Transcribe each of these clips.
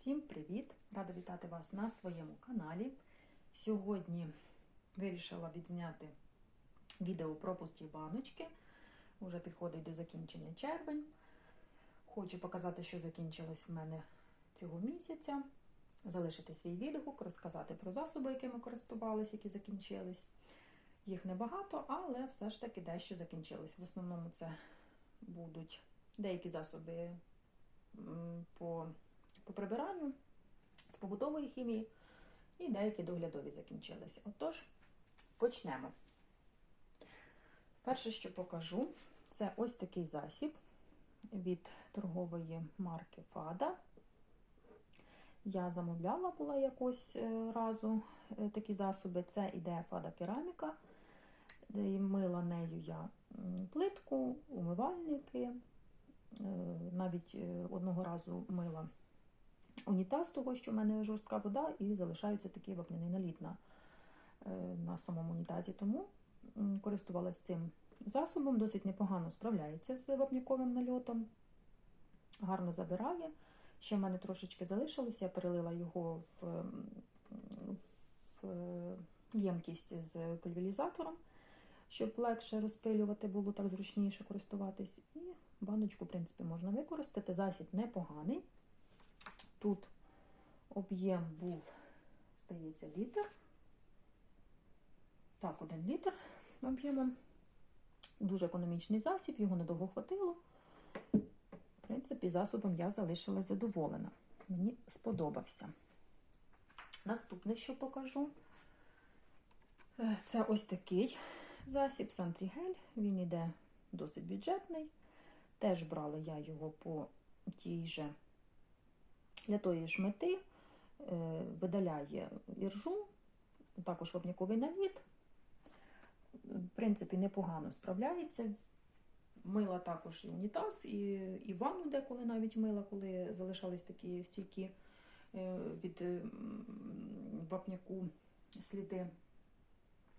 Всім привіт! Рада вітати вас на своєму каналі. Сьогодні вирішила відзняти відео про пусті баночки. Уже підходить до закінчення червень. Хочу показати, що закінчилось в мене цього місяця. Залишити свій відгук, розказати про засоби, якими користувалися, які закінчились. Їх небагато, але все ж таки дещо закінчилось. В основному це будуть деякі засоби по, по прибиранню з побутової хімії, і деякі доглядові закінчилися. Отож, почнемо. Перше, що покажу, це ось такий засіб від торгової марки Фада. Я замовляла була якось е, разу е, такі засоби. Це іде Фада кераміка. Мила нею я плитку, умивальники. Е, Навіть е, одного разу мила унітаз, того, що в мене жорстка вода, і залишається такий вапняний наліт на, е, на самому унітазі. Тому користувалася цим засобом, досить непогано справляється з вапняковим нальотом, гарно забирає. Ще в мене трошечки залишилося, я перелила його в, в е, ємкість з пульверізатором, щоб легше розпилювати було так зручніше користуватись. І баночку, в принципі, можна використати. Засіб непоганий. Тут об'єм був, здається, літр. Так, один літр об'ємом. Дуже економічний засіб, його недовго хватило. В принципі, засобом я залишилась задоволена. Мені сподобався. Наступне, що покажу, е, це ось такий засіб Сантрігель. Він іде досить бюджетний. Теж брала я його по тій же для тої ж мети, е, видаляє іржу, також вапняковий наліт. В принципі, непогано справляється. Мила також і унітаз, і, і ванну деколи навіть мила, коли залишались такі стійкі е, від вапняку сліди.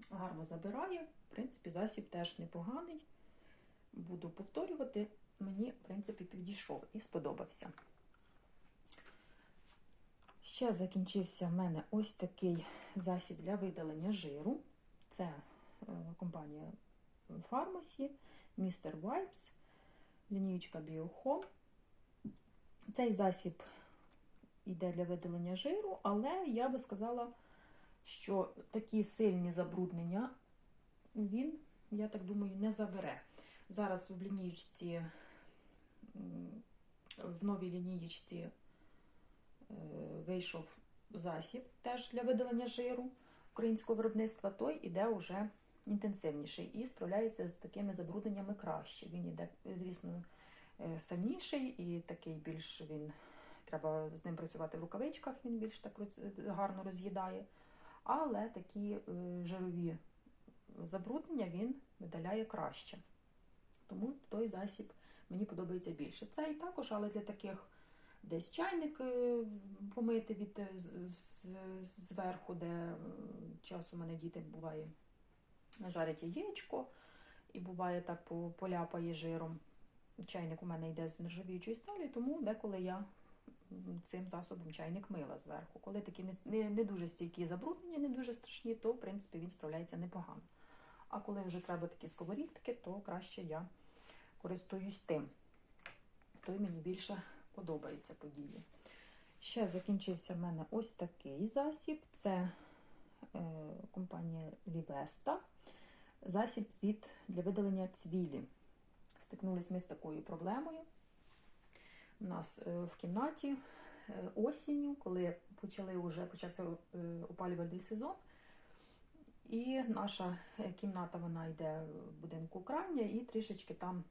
Гарно забирає. В принципі, засіб теж непоганий. Буду повторювати. Мені, в принципі, підійшов і сподобався. Ще закінчився в мене ось такий засіб для видалення жиру. Це е, компанія Pharmacy, Mr. Wipes, лінієчка BioHome. Цей засіб йде для видалення жиру, але я би сказала, що такі сильні забруднення він, я так думаю, не забере. Зараз в лінієчці, в новій лінієчці вийшов засіб теж для видалення жиру українського виробництва, той іде уже інтенсивніший і справляється з такими забрудненнями краще. Він іде, звісно, е, сильніший і такий більш він. Треба з ним працювати в рукавичках, він більш так гарно роз'їдає. Але такі е, жирові забруднення він видаляє краще. Тому той засіб мені подобається більше. Цей також, але для таких десь чайник е, помити від е, зверху, де час у мене діти буває нажарять яєчко, і буває так поляпає жиром. Чайник у мене йде з нержавіючої сталі, тому деколи я цим засобом чайник мила зверху. Коли такі не, не дуже стійкі забруднення, не дуже страшні, то в принципі він справляється непогано. А коли вже треба такі сковорідки, то краще я користуюсь тим. Той мені більше подобається події. Ще закінчився в мене ось такий засіб. Це е, компанія Лівеста. Засіб від для видалення цвілі. Стикнулись ми з такою проблемою. У нас е, в кімнаті е, осінню, коли почали вже почався е, опалювальний сезон. І наша кімната вона йде в будинку крайня, і трішечки там,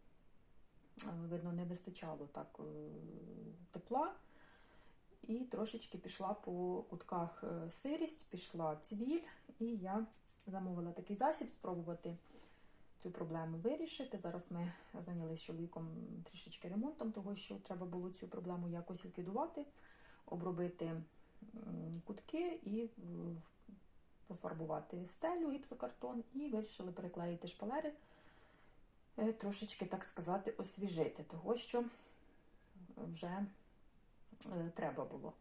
видно, не вистачало так е, тепла. І трошечки пішла по кутках е, сирість, пішла цвіль, і я замовила такий засіб спробувати цю проблему вирішити. Зараз ми зайнялися чоловіком трішечки ремонтом, того що треба було цю проблему якось ліквідувати, обробити кутки і пофарбувати стелю, гіпсокартон, і вирішили переклеїти шпалери, трошечки, так сказати, освіжити, того що вже е, треба було.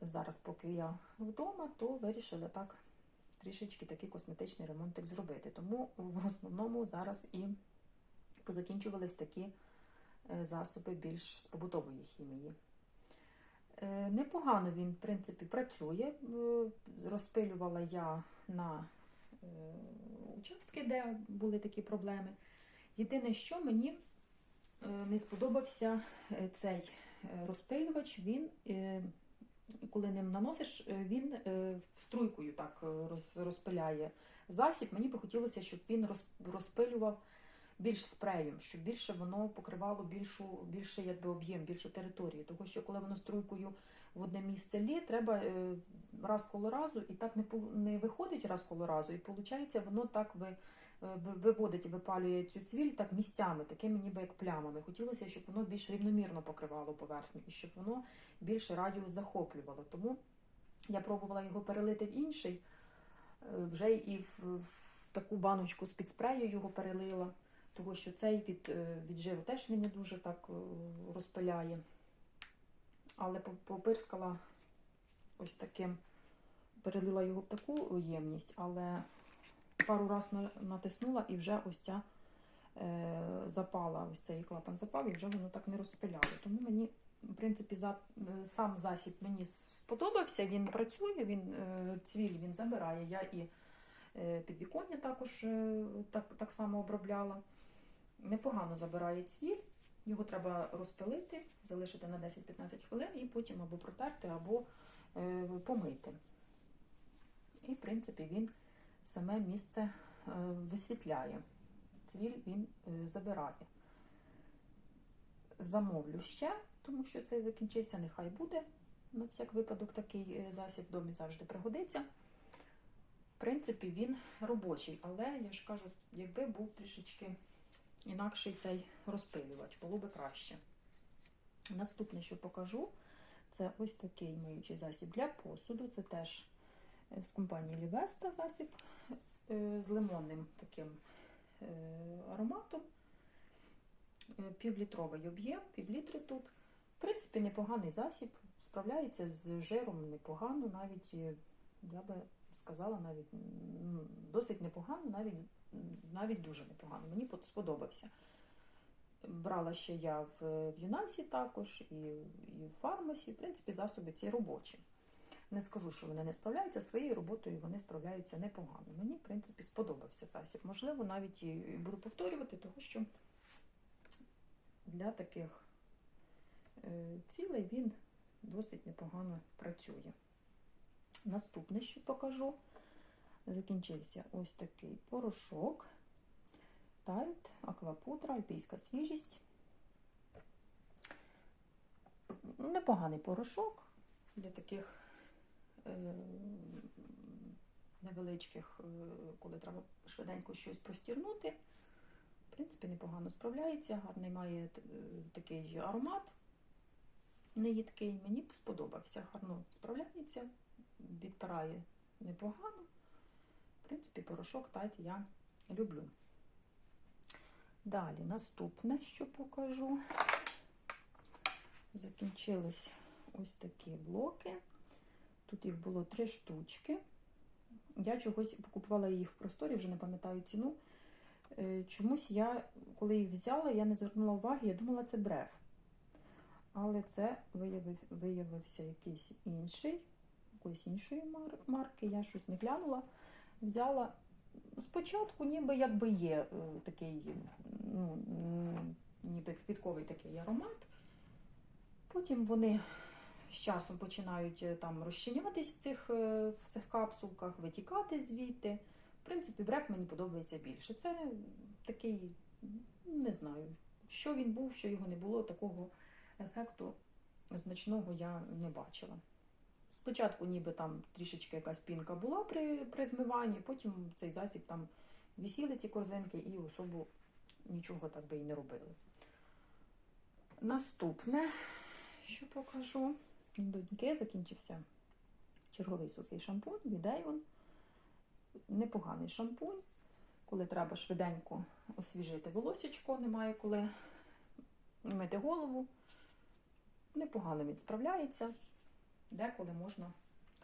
зараз, поки я вдома, то вирішила так трішечки такий косметичний ремонтик зробити. Тому в основному зараз і позакінчувались такі е, засоби більш з побутової хімії. Е, Непогано він, в принципі, працює. Е, Розпилювала я на е, участки, де були такі проблеми. Єдине, що мені е, не сподобався е, цей е, розпилювач, він, коли ним наносиш, він струйкою так розпиляє засіб. Мені би хотілося, щоб він розпилював більш спреєм, щоб більше воно покривало більшу, більше якби, об'єм, більшу територію. Тому що коли воно струйкою в одне місце лє, треба е, раз коло разу, і так не, не виходить раз коло разу, і виходить, воно так ви, е, ви- виводить випалює цю цвіль так місцями, такими ніби як плямами. Хотілося, щоб воно більш рівномірно покривало поверхню і щоб воно більше радіус захоплювало. Тому я пробувала його перелити в інший, е, вже і в, в таку баночку з-під спрею його перелила, тому що цей від, від жиру теж він не дуже так розпиляє. Але попирскала ось таким, перелила його в таку ємність, але пару раз натиснула і вже ось ця е, запала, ось цей клапан запав, і вже воно так не розпиляло. Тому мені, в принципі, за, е, сам засіб мені сподобався, він працює, він е, цвіль він забирає. Я і е, підвіконня також е, так, так само обробляла. Непогано забирає цвіль. Його треба розпилити, залишити на 10-15 хвилин і потім або протерти, або е, помити. І, в принципі, він саме місце е, висвітляє. Цвіль він е, забирає. Замовлю ще, тому що цей закінчився, нехай буде. На всяк випадок такий е, засіб в домі завжди пригодиться. В принципі, він робочий, але я ж кажу, якби був трішечки інакший цей розпилювач, було би краще. Наступне, що покажу, це ось такий миючий засіб для посуду. Це теж е, з компанії Лівеста засіб е, з лимонним таким е, ароматом. Півлітровий об'єм, півлітри тут. В принципі, непоганий засіб, справляється з жиром непогано, навіть, я би сказала, навіть досить непогано, навіть, навіть дуже непогано. Мені сподобався. Брала ще я в, Юнансі також і, і в фармасі. В принципі, засоби ці робочі. Не скажу, що вони не справляються своєю роботою, вони справляються непогано. Мені, в принципі, сподобався засіб. Можливо, навіть і буду повторювати, тому що для таких е, цілей він досить непогано працює. Наступне, що покажу, закінчився ось такий порошок. Тайт, аквапудра, альпійська свіжість. Непоганий порошок для таких е, невеличких, е, коли треба швиденько щось простірнути. В принципі, непогано справляється, гарний має е, такий аромат неїдкий. Мені сподобався, гарно справляється, відпирає непогано. В принципі, порошок тайт я люблю. Далі наступне, що покажу. Закінчились ось такі блоки. Тут їх було три штучки. Я чогось купувала їх в просторі, вже не пам'ятаю ціну. Е, Чомусь я, коли їх взяла, я не звернула уваги, я думала, це бреф. Але це виявив, виявився якийсь інший, якоїсь іншої марки. Я щось не глянула. Взяла спочатку, ніби якби є е, такий, ну, ніби квітковий такий аромат. Потім вони з часом починають е, там розчинятись в цих, е, в цих капсулках, витікати звідти. В принципі, брек мені подобається більше. Це такий, не знаю, що він був, що його не було, такого ефекту значного я не бачила. Спочатку ніби там трішечки якась пінка була при, при змиванні, потім цей засіб там висіли ці корзинки і особу нічого так би і не робили. Наступне, що покажу, доньки закінчився черговий сухий шампунь від Avon. Непоганий шампунь, коли треба швиденько освіжити волосечко, немає коли мити голову. Непогано він справляється. Деколи можна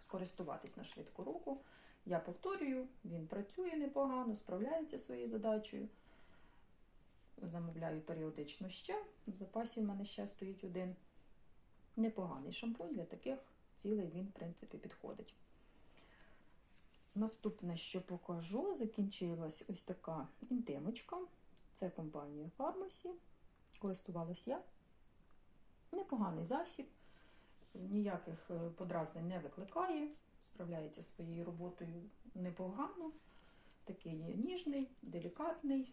скористуватись на швидку руку. Я повторюю, він працює непогано, справляється своєю задачею. Замовляю періодично ще. В запасі в мене ще стоїть один непоганий шампунь. Для таких цілей він, в принципі, підходить. Наступне, що покажу, закінчилась ось така інтимочка. Це компанія Pharmacy. Користувалась я. Непоганий засіб, ніяких е, подразнень не викликає, справляється своєю роботою непогано. Такий ніжний, делікатний.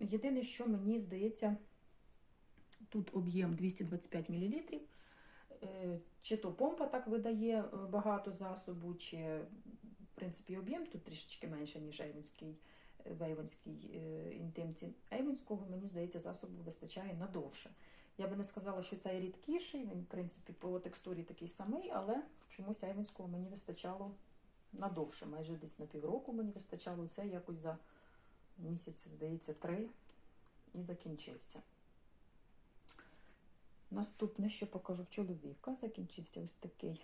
Єдине, що мені здається, тут об'єм 225 мл. Е, Чи то помпа так видає е, багато засобу, чи в принципі об'єм тут трішечки менше, ніж Ейвонський, в Ейвонській інтимці. Ейвонського, мені здається, засобу вистачає надовше. Я би не сказала, що цей рідкіший, він, в принципі, по текстурі такий самий, але чомусь Ейвонського мені вистачало надовше, майже десь на півроку мені вистачало це якось за місяці, здається, три і закінчився. Наступне, що покажу в чоловіка, закінчився ось такий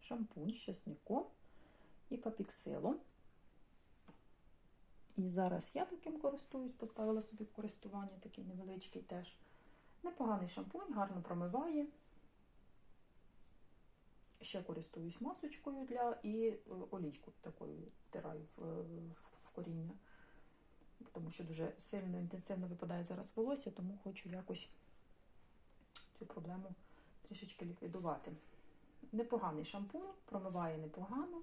шампунь з часником і капіксилом. І зараз я таким користуюсь, поставила собі в користування такий невеличкий теж. Непоганий шампунь, гарно промиває. Ще користуюсь масочкою для і е, олійку такою втираю в, в, коріння, тому що дуже сильно інтенсивно випадає зараз волосся, тому хочу якось цю проблему трішечки ліквідувати. Непоганий шампунь, промиває непогано.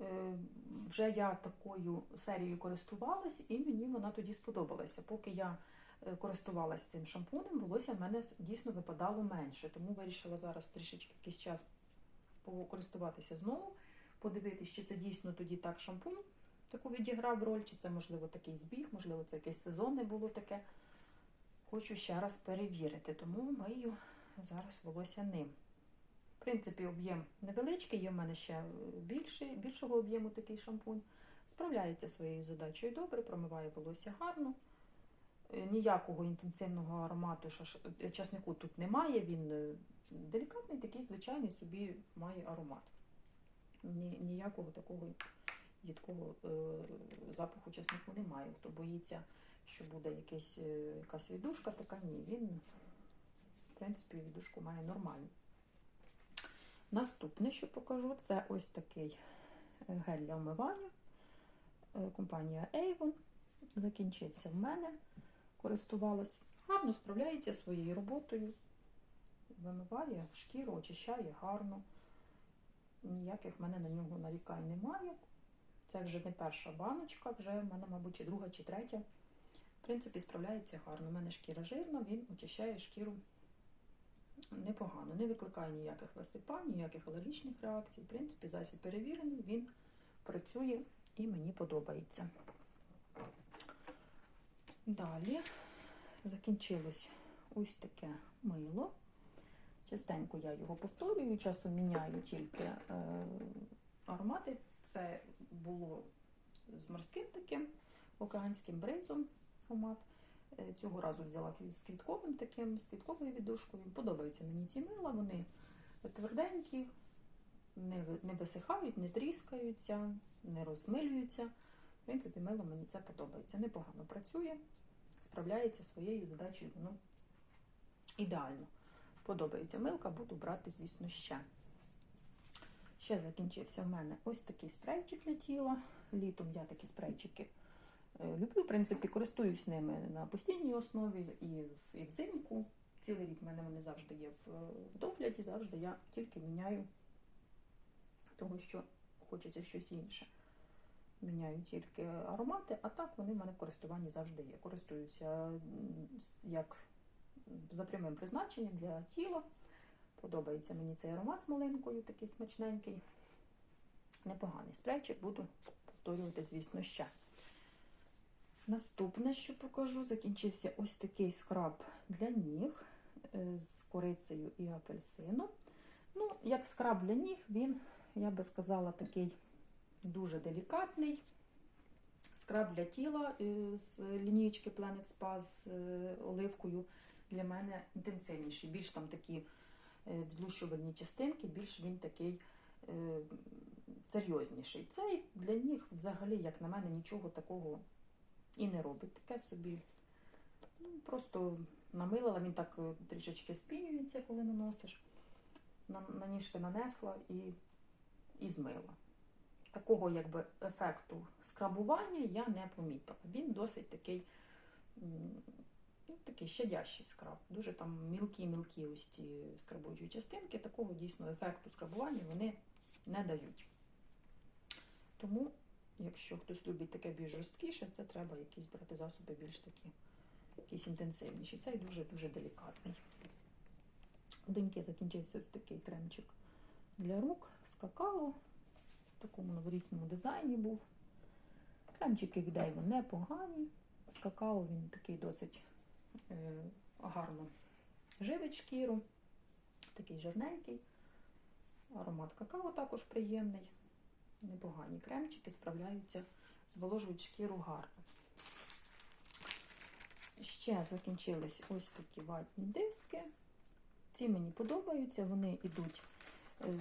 Е, Вже я такою серією користувалась, і мені вона тоді сподобалася. Поки я користувалася цим шампунем, волосся в мене дійсно випадало менше. Тому вирішила зараз трішечки якийсь час покористуватися знову, подивитися, чи це дійсно тоді так шампунь таку відіграв роль, чи це, можливо, такий збіг, можливо, це якесь сезонне було таке. Хочу ще раз перевірити, тому мию зараз волосся ним. В принципі, об'єм невеличкий, є в мене ще більший, більшого об'єму такий шампунь. Справляється своєю задачею добре, промиває волосся гарно. Е, Ніякого інтенсивного аромату шаш- часнику тут немає. Він е, делікатний, такий звичайний собі має аромат. Ні, ніякого такого їдкого е, запаху часнику немає. Хто боїться, що буде якийсь, е, якась віддушка, така ні. Він, в принципі, віддушку має нормальну. Наступне, що покажу, це ось такий е, гель для вмивання. Е, Компанія Avon. Закінчився в мене. Користувалась. Гарно справляється своєю роботою. Вимиває шкіру, очищає гарно. Ніяких в мене на нього нарікань немає. Це вже не перша баночка, вже в мене, мабуть, чи друга, чи третя. В принципі, справляється гарно. У мене шкіра жирна, він очищає шкіру непогано, не викликає ніяких висипань, ніяких алергічних реакцій. В принципі, засіб перевірений, він працює і мені подобається. Далі закінчилось ось таке мило. Частенько я його повторюю, часом міняю тільки е, аромати. Це було з морським таким океанським бризом аромат. Е, Цього разу взяла з квітковим таким, з квітковою віддушкою. Подобаються мені ці мила, вони тверденькі, не висихають, не тріскаються, не розмилюються. В принципі, мило мені це подобається. Непогано працює, справляється своєю задачею, ну, ідеально. Подобається милка, буду брати, звісно, ще. Ще закінчився в мене ось такий спрейчик для тіла. Літом я такі спрейчики е, люблю, в принципі, користуюсь ними на постійній основі і, взимку. Цілий рік в мене вони завжди є в догляді, завжди я тільки міняю того, що хочеться щось інше. Міняю тільки аромати, а так вони в мене в користуванні завжди є. Користуюся як за прямим призначенням для тіла. Подобається мені цей аромат з малинкою, такий смачненький. Непоганий спрейчик, буду повторювати, звісно, ще. Наступне, що покажу, закінчився ось такий скраб для ніг е, з корицею і апельсином. Ну, як скраб для ніг, він, я би сказала, такий дуже делікатний. Скраб для тіла е, з лінієчки Planet Spa з е, оливкою для мене інтенсивніший. Більш там такі е, відлущувальні частинки, більш він такий серйозніший. Цей для них взагалі, як на мене, нічого такого і не робить. Таке собі ну, просто намилила, він так трішечки спінюється, коли наносиш. На, на ніжки нанесла і, і змила. Такого якби ефекту скрабування я не помітила. Він досить такий, ну, такий щадящий скраб. Дуже там мілкі-мілкі ось ці скрабуючі частинки. Такого дійсно ефекту скрабування вони не дають. Тому, якщо хтось любить таке більш жорсткіше, це треба якісь брати засоби більш такі, якісь інтенсивніші. Цей дуже-дуже делікатний. У доньки закінчився такий кремчик для рук з какао. В такому новорічному дизайні був. Кремчики від Avon непогані. З какао він такий досить е, гарно живить шкіру, такий жирненький. Аромат какао також приємний. Непогані кремчики справляються, зволожують шкіру гарно. Ще закінчились ось такі ватні диски. Ці мені подобаються, вони йдуть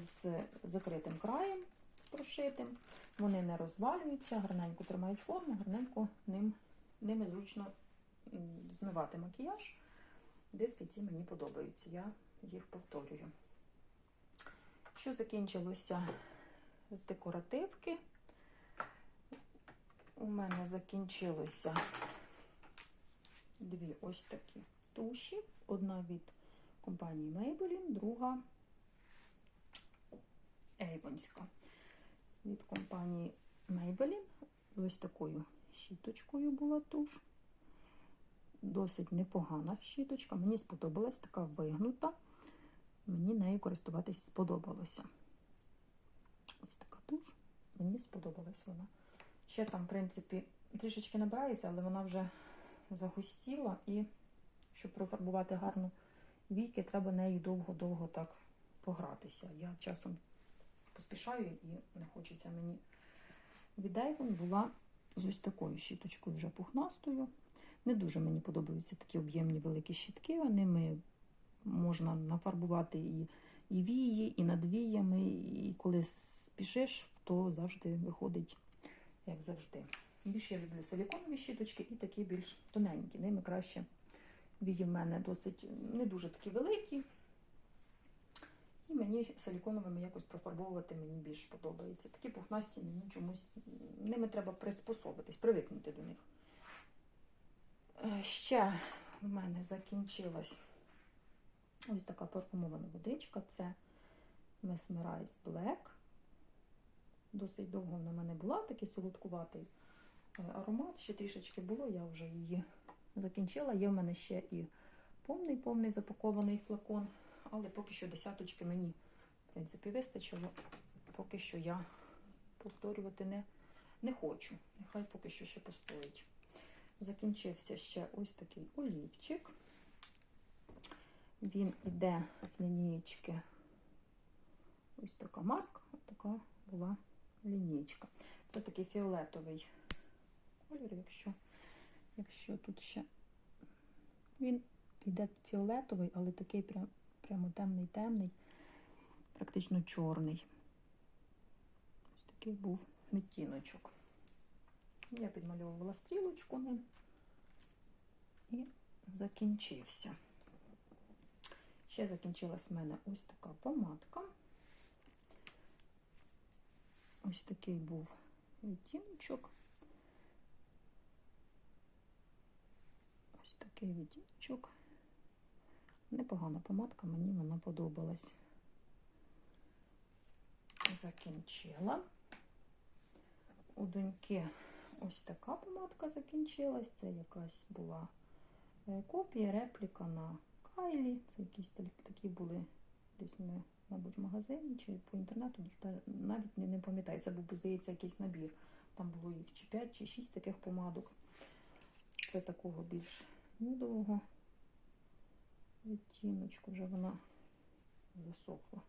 з закритим краєм, прошитим. Вони не розвалюються, гарненько тримають форму, гарненько ним, ними зручно змивати макіяж. Диски ці мені подобаються, я їх повторюю. Що закінчилося з декоративки? У мене закінчилося дві ось такі туші. Одна від компанії Maybelline, друга Ейвонська. Від компанії Maybelline ось такою щіточкою була туш. Досить непогана щіточка. Мені сподобалась така вигнута. Мені нею користуватись сподобалося. Ось така туш. Мені сподобалась вона. Ще там, в принципі, трішечки набирається, але вона вже загустіла. І щоб профарбувати гарно віки, треба нею довго-довго так погратися. Я часом поспішаю і не хочеться мені. Від була з ось такою щіточкою вже пухнастою. Не дуже мені подобаються такі об'ємні великі щітки. Ними можна нафарбувати і, і вії, і над віями. І коли спішиш, то завжди виходить, як завжди. Більше я люблю силіконові щіточки і такі більш тоненькі. Ними краще вії в мене досить не дуже такі великі. І мені силіконовими якось профарбовувати мені більш подобається. Такі пухнасті мені чомусь ними треба приспособитись, привикнути до них. Е, Ще в мене закінчилась ось така парфумована водичка. Це Mesmerize Black. Досить довго вона в мене була, такий солодкуватий е, аромат. Ще трішечки було, я вже її закінчила. Є в мене ще і повний-повний запакований флакон, але поки що десяточки мені, в принципі, вистачило. Поки що я повторювати не, не хочу. Нехай поки що ще постоїть. Закінчився ще ось такий олівчик. Він іде з лінієчки. Ось така марка, така була лінійка. Це такий фіолетовий колір, якщо, якщо тут ще він йде фіолетовий, але такий прям, прямо темний-темний, практично чорний. Ось такий був відтіночок. Я підмальовувала стрілочку ним і закінчився. Ще закінчилась в мене ось така помадка. Ось такий був відтіночок. Ось такий відтіночок. Непогана помадка, мені вона подобалась. Закінчила. У доньки ось така помадка закінчилась. Це якась була е, копія, репліка на Кайлі. Це якісь такі були десь ми, мабуть, в магазині чи по інтернету. Навіть не, не пам'ятаю, це був, здається, якийсь набір. Там було їх чи 5, чи 6 таких помадок. Це такого більш нюдового відтіночку, вже вона засохла.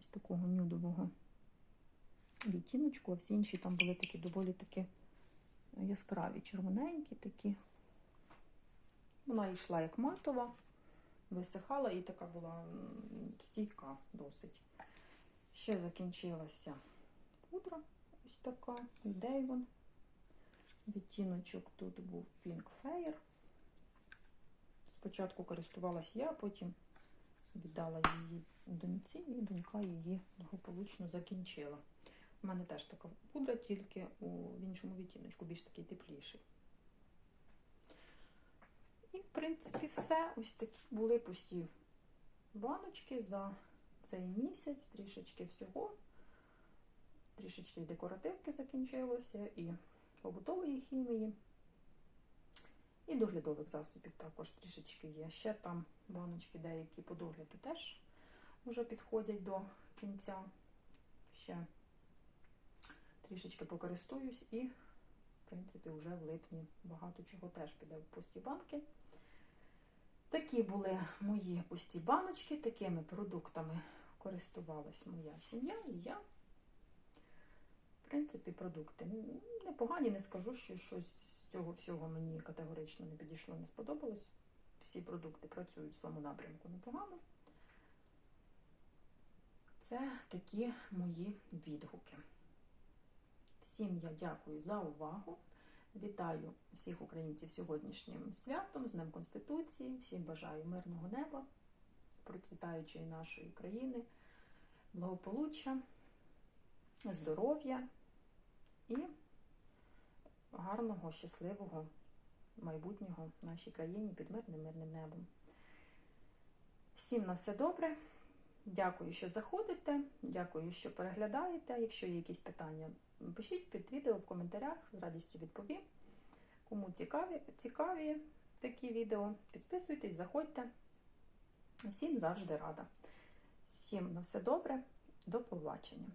Ось такого нюдового відтіночку, а всі інші там були такі доволі такі яскраві, червоненькі такі. Вона йшла як матова, висихала і така була стійка досить. Ще закінчилася пудра. Ось така. Дейвон. Відтіночок тут був Pink Fair. Спочатку користувалась я, потім віддала її доньці, і донька її благополучно закінчила. У мене теж така пудра, тільки у в іншому відтіночку, більш такий тепліший. І, в принципі, все. Ось такі були пусті баночки за цей місяць, трішечки всього. Трішечки декоративки закінчилося, і побутової хімії, і доглядових засобів також трішечки є. Ще там баночки деякі по догляду теж вже підходять до кінця. Ще трішечки покористуюсь і, в принципі, вже в липні багато чого теж піде в пусті банки. Такі були мої пусті баночки, такими продуктами користувалась моя сім'я і я. Принципі, продукти непогані, не скажу, що щось з цього всього мені категорично не підійшло, не сподобалось. Всі продукти працюють в своєму напрямку непогано. Це такі мої відгуки. Всім я дякую за увагу. Вітаю всіх українців сьогоднішнім святом, з Днем Конституції. Всім бажаю мирного неба, процвітаючої нашої країни, благополуччя, здоров'я і гарного, щасливого майбутнього в нашій країні під мирним мирним небом. Всім на все добре. Дякую, що заходите. Дякую, що переглядаєте. Якщо є якісь питання, пишіть під відео в коментарях, з радістю відповім. Кому цікаві, цікаві такі відео, підписуйтесь, заходьте. Всім завжди рада. Всім на все добре, до побачення.